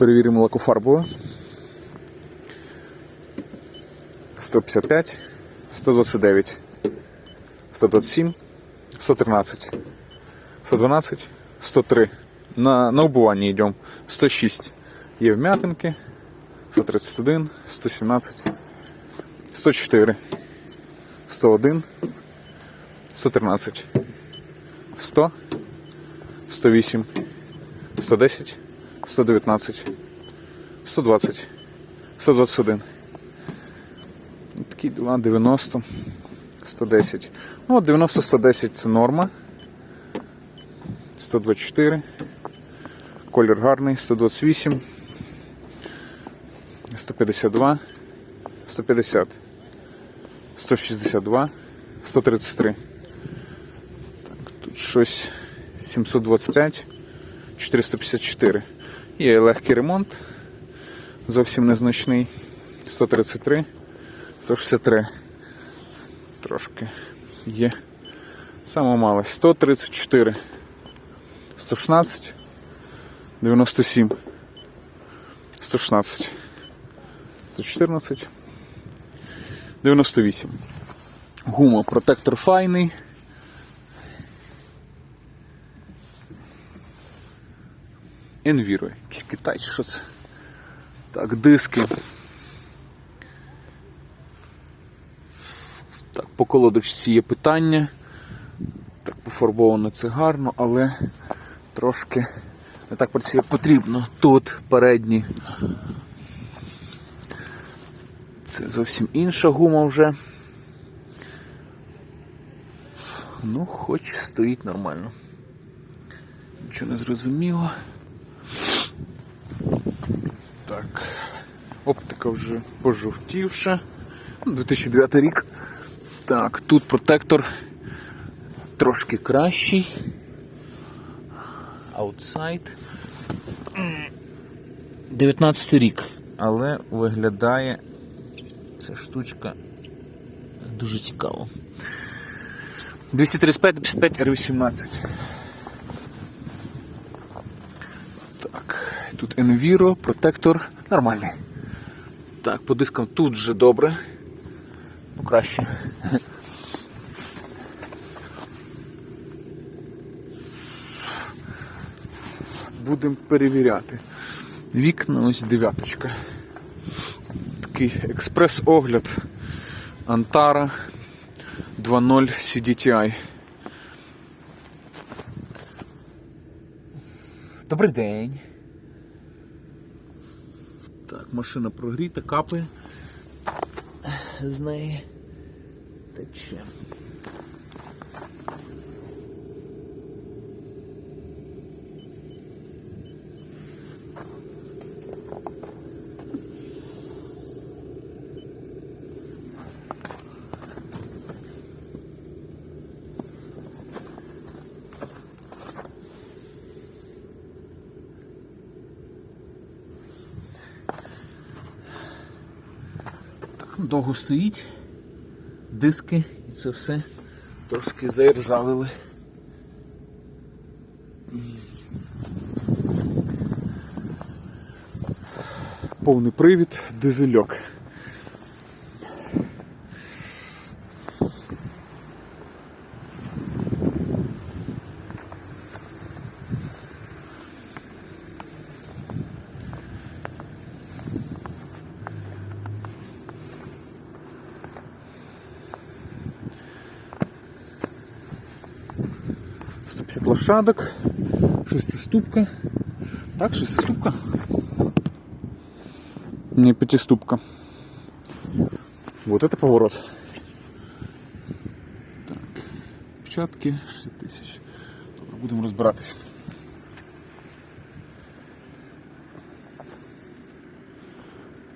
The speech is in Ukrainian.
Перевіримо лакофарбове. 155, 129, 127, 113, 112, 103. На, на убування йдемо. 106. Є вмятинки. 131, 117, 104, 101, 113, 100, 108, 110, 119, 120, 121. Такі дела 90, 110. Ну, от 90-110 це норма. 124. Колір гарний, 128. 152. 150. 162. 133. Так, тут щось 725. 454. Є легкий ремонт. Зовсім незначний. 133. 163. Трошки є. Саме мало. 134. 116. 97. 116. 114. 98. Гума протектор файний. Enviro. Якийсь Китай, чи що це? Так, диски. Так, по колодочці є питання. Так, пофарбовано це гарно, але трошки не так працює потрібно. Тут передні. Це зовсім інша гума вже. Ну, хоч стоїть нормально. Нічого не зрозуміло. Так. Оптика вже пожовтівша. 2009 рік. Так, тут протектор трошки кращий. Аутсайд. 19 рік. Але виглядає ця штучка дуже цікаво. 235 55 R18. Так, тут Enviro, протектор нормальний. Так, по дискам тут вже добре. Ну, краще. Будемо перевіряти. Вікна ось дев'яточка. Такий експрес-огляд Антара 2.0 CDTI. Добрий день. Так, машина прогріта, капає. З неї тече. Довго стоїть, диски і це все трошки заіржавили. Повний привід, дизельок. — 150 лошадок, шестиступка. Так, шестиступка. Не пятиступка. Вот это поворот. Так. Печатки 60 тисяч. Добре, будемо розбиратись.